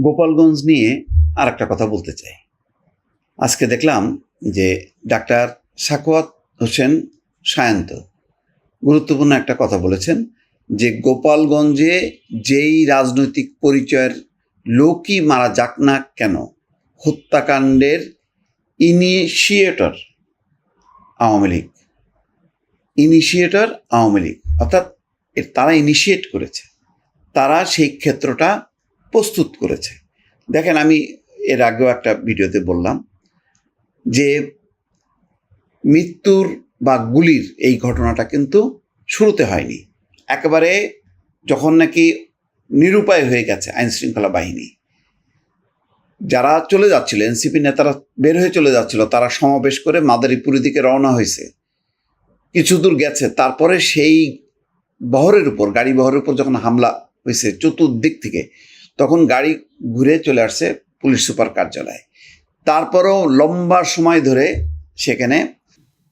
গোপালগঞ্জ নিয়ে আর একটা কথা বলতে চাই। আজকে দেখলাম যে ডাক্তার সাকোয়াত হোসেন সায়ন্ত গুরুত্বপূর্ণ একটা কথা বলেছেন যে গোপালগঞ্জে যেই রাজনৈতিক পরিচয়ের লোকই মারা যাক না কেন, হত্যাকাণ্ডের ইনিশিয়েটর আওয়ামী লীগ। ইনিশিয়েটর আওয়ামী লীগ। অর্থাৎ তারা ইনিশিয়েট করেছে। তারা সেই ক্ষেত্রটা প্রস্তুত করেছে। দেখেন, আমি এর আগেও একটা ভিডিওতে বললাম যে মৃত্যুর বা গুলির এই ঘটনাটা কিন্তু শুরুতে হয়নি। একেবারে যখন নাকি নিরুপায় হয়ে গেছে আইন শৃঙ্খলা বাহিনী। যারা চলে যাচ্ছিল, এনসিপি নেতারা বের হয়ে চলে যাচ্ছিল, তারা সমাবেশ করে মাদারীপুরের দিকে রওনা হয়েছে। কিছু দূর গেছে, তারপরে সেই বহরের উপর, গাড়ি বহরের উপর যখন হামলা হয়েছে, চতুর্দিক থেকে তখন গাড়ি ঘুরে চলে আসছে পুলিশ সুপার কার্যালয়ে। তারপরও লম্বা সময় ধরে সেখানে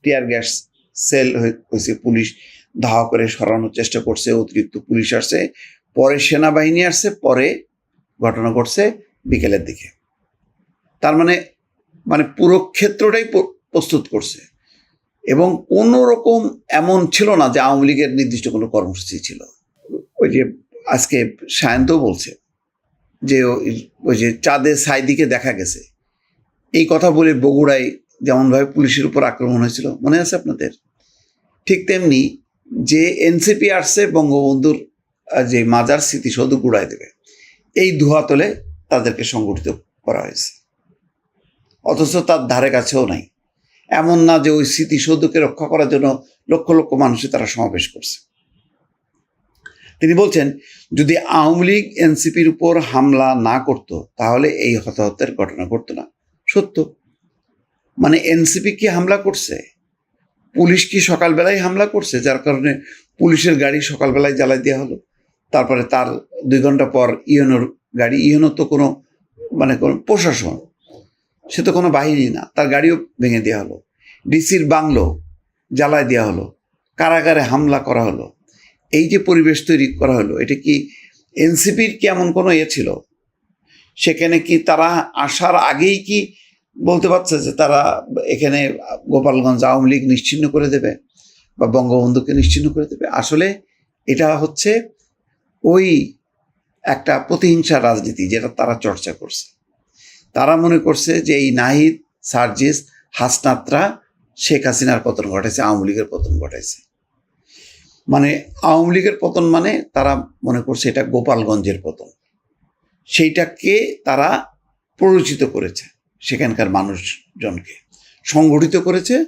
টিয়ার গ্যাস সেল হয়েছে। পুলিশ ধাওয়া করে সরানোর চেষ্টা করছে, অতিরিক্ত পুলিশ আসছে। পরে সেনাবাহিনী আসছে, পরে ঘটনা ঘটছে বিকেলের দিকে। তার মানে মানে পুরো ক্ষেত্রটাই প্রস্তুত করছে। এবং কোনো রকম এমন ছিল না যে আওয়ামী লীগের নির্দিষ্ট কোনো কর্মসূচি ছিল। ওই যে আজকে সায়ন্তও বলছে যে ওই- যে চাঁদের সাইদিকে দেখা গেছে। এই কথা বলে বগুড়ায় যেমনভাবে পুলিশের উপর আক্রমণ হয়েছিল, মনে আছে আপনাদের? ঠিক তেমনি যে এনসিপি আসছে, বঙ্গবন্ধুর যে মাজার স্মৃতিসৌধ গুড়ায় দেবে, এই ধোয়া তোলে তাদেরকে সংগঠিত করা হয়েছে। অথচ তার ধারে কাছেও নাই। এমন না যে ওই স্মৃতিসৌধকে রক্ষা করার জন্য লক্ষ লক্ষ মানুষই তারা সমাবেশ করছে। তিনি বলছেন, যদি আওয়ামী লীগ এনসিপির উপর হামলা না করত, তাহলে এই হতাহতের ঘটনা ঘটতো না। সত্য। মানে এনসিপি কি হামলা করছে? পুলিশ কি সকালবেলায় হামলা করছে? যার কারণে পুলিশের গাড়ি সকালবেলায় জ্বালাই দেওয়া হলো। তারপরে তার দুই ঘণ্টা পর ইয়নোর গাড়ি ইয়নো তো কোনো মানে কোনো প্রশাসন, সে তো কোনো বাহিনী না, তার গাড়িও ভেঙে দেওয়া হলো। ডিসির বাংলো জ্বালায় দেওয়া হলো। কারাগারে হামলা করা হলো। এই যে পরিবেশ তৈরি করা হলো, এটা কি এনসিপির কি এমন কোনো ইয়ে ছিল? সেখানে কি তারা আসার আগেই কি বলতে পারছে যে তারা এখানে গোপালগঞ্জ আওয়ামী লীগ নিশ্চিহ্ন করে দেবে বা বঙ্গবন্ধুকে নিশ্চিহ্ন করে দেবে? আসলে এটা হচ্ছে ওই একটা প্রতিহিংসা রাজনীতি যেটা তারা চর্চা করছে। তারা মনে করছে যে এই নাহিদ, সার্জিস, হাসনাত্রা শেখ হাসিনার পতন ঘটাইছে, আওয়ামী লীগের পতন ঘটাইছে। মানে আওয়ামী লীগের পতন মানে তারা মনে করছে এটা গোপালগঞ্জের পতন। সেইটাকে তারা প্ররোচিত করেছে সেখানকার মানুষজনকে, সংগঠিত করেছে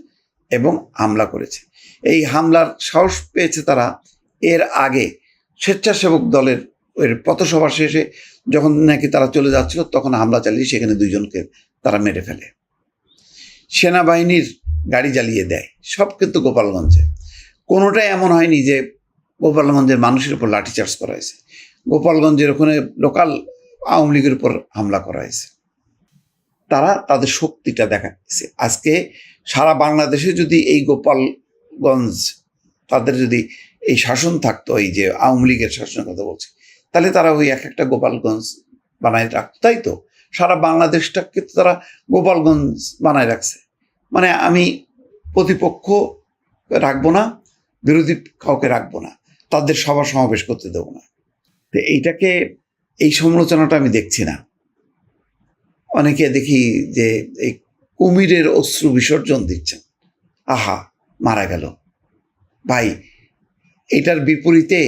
এবং হামলা করেছে। এই হামলার সাহস পেয়েছে তারা। এর আগে স্বেচ্ছাসেবক দলের এর পথসভা শেষে যখন নাকি তারা চলে যাচ্ছিল, তখন হামলা চালিয়ে সেখানে দুইজনকে তারা মেরে ফেলে। সেনাবাহিনীর গাড়ি জ্বালিয়ে দেয়। সব কিন্তু গোপালগঞ্জে। কোনোটাই এমন হয়নি যে গোপালগঞ্জের মানুষের উপর লাঠিচার্জ করা হয়েছে। গোপালগঞ্জের ওখানে লোকাল আওয়ামী লীগের উপর হামলা করা হয়েছে। তারা তাদের শক্তিটা দেখাচ্ছে। আজকে সারা বাংলাদেশে যদি এই গোপালগঞ্জ তাদের যদি এই শাসন থাকতো, এই যে আওয়ামী লীগের শাসনের কথা বলছি, তাহলে তারা ওই এক একটা গোপালগঞ্জ বানায় রাখতো, তাই তো? সারা বাংলাদেশটাকে তো তারা গোপালগঞ্জ বানায় রাখছে। মানে আমি প্রতিপক্ষ রাখব না বিরোধী কাউকে রাখব না, তাদের সভা সমাবেশ করতে দেবো না। তো এইটাকে, এই সমালোচনাটা আমি দেখছি না। অনেকে দেখি যে এই কুমিরের অশ্রু বিসর্জন দিচ্ছেন। আহা, মারা গেল। ভাই, এটার বিপরীতে,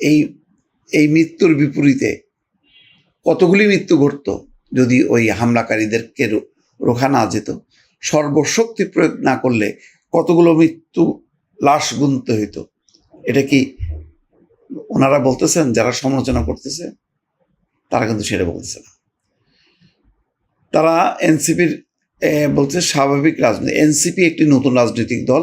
এই এই মৃত্যুর বিপরীতে কতগুলি মৃত্যু ঘটত? যদি ওই হামলাকারীদেরকে রোখা না যেত। সর্বশক্তি প্রয়োগ না করলে কতগুলো মৃত্যু লাশ গুনতে হইতো। এটা কি ওনারা বলতেছেন, যারা সমালোচনা করতেছে, তারা কিন্তু সেটা বলতেছে না। তারা এনসিপির বলছে স্বাভাবিক রাজনীতি, এনসিপি একটি নতুন রাজনৈতিক দল,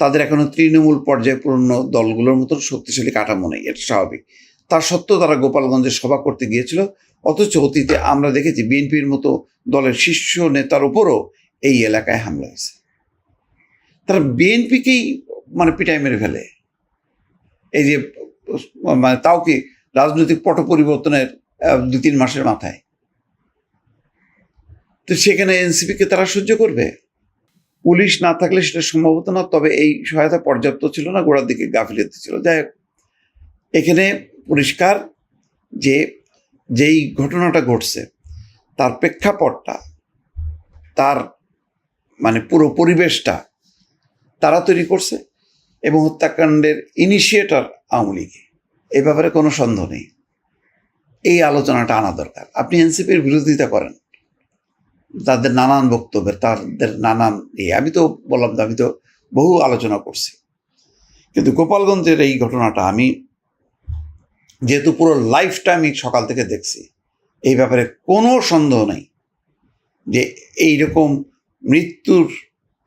তাদের এখনও তৃণমূল পর্যায়ে পুরনো দলগুলোর মতো শক্তিশালী কাঠামো নেই, এটা স্বাভাবিক। তার সত্ত্বেও তারা গোপালগঞ্জে সভা করতে গিয়েছিল, অথচ অতীতে আমরা দেখেছি বিএনপির মতো দলের শীর্ষ নেতার উপরও এই এলাকায় হামলা হয়েছে। তারা বিএনপিকেই মানে পিটাই মেরে ফেলে। এই যে মানে তাও কি রাজনৈতিক পট পরিবর্তনের দু তিন মাসের মাথায়? তো সেখানে এনসিপিকে তারা সহ্য করবে? পুলিশ না থাকলে সেটা সম্ভব হতো না, তবে এই সহায়তা পর্যাপ্ত ছিল না, গোড়ার দিকে গাফিলতি ছিল। যাই হোক, এখানে পরিষ্কার যে, যেই ঘটনাটা ঘটছে, তার প্রেক্ষাপটটা, তার মানে পুরো পরিবেশটা তারা তৈরি করছে। এবং হত্যাকাণ্ডের ইনিশিয়েটর আওয়ামী লীগ। এই ব্যাপারে কোনো সন্দেহ নেই। এই আলোচনাটা আনা দরকার। আপনি এনসিপির বিরোধিতা করেন। তাদের নানান বক্তব্যের, তাদের নানান ইয়ে। আমি তো বললাম আমি তো বহু আলোচনা করছি। কিন্তু গোপালগঞ্জের এই ঘটনাটা আমি যেহেতু পুরো লাইফটা আমি সকাল থেকে দেখছি, এই ব্যাপারে কোনো সন্দেহ নেই যে এইরকম মৃত্যুর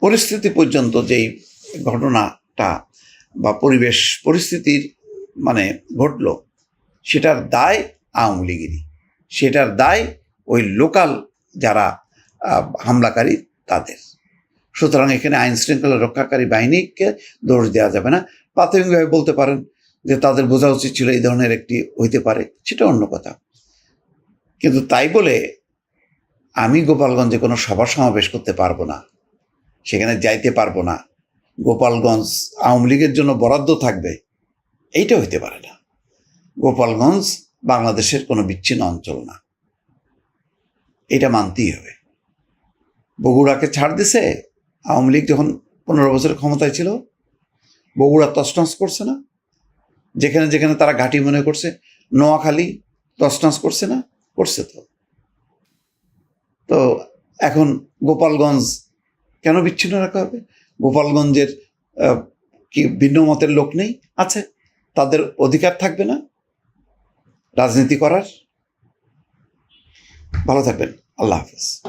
পরিস্থিতি পর্যন্ত যেই ঘটনাটা বা পরিবেশ, পরিস্থিতির মানে ঘটল, সেটার দায় আওয়ামী লীগেরই। সেটার দায় ওই লোকাল যারা হামলাকারী তাদের। সুতরাং এখানে আইন শৃঙ্খলা রক্ষাকারী বাহিনীকে দোষ দেওয়া যাবে না। প্রাথমিকভাবে বলতে পারেন যে তাদের বোঝা উচিত ছিল এই ধরনের একটি হইতে পারে, সেটা অন্য কথা। কিন্তু তাই বলে আমি গোপালগঞ্জে কোনো সভা সমাবেশ করতে পারব না, সেখানে যাইতে পারব না। গোপালগঞ্জ আওয়ামী লীগের জন্য বরাদ্দ থাকবে, এইটা হইতে পারে না। গোপালগঞ্জ বাংলাদেশের কোনো বিচ্ছিন্ন অঞ্চল না। এটা মানতেই হবে। বগুড়াকে ছাড় দিছে, আওয়ামী লীগ যখন পনেরো বছরের ক্ষমতায় ছিল, বগুড়া তসনস করছে না। যেখানে যেখানে তারা ঘাঁটি মনে করছে, নোয়াখালী তসনস করছে না, করছে তো। তো এখন গোপালগঞ্জ কেন বিচ্ছিন্ন রাখা হবে? গোপালগঞ্জের কি ভিন্ন মতের লোক নেই, আছে। তাদের অধিকার থাকবে না। রাজনীতি করার। ভালো থাকবেন। আল্লাহ হাফিজ।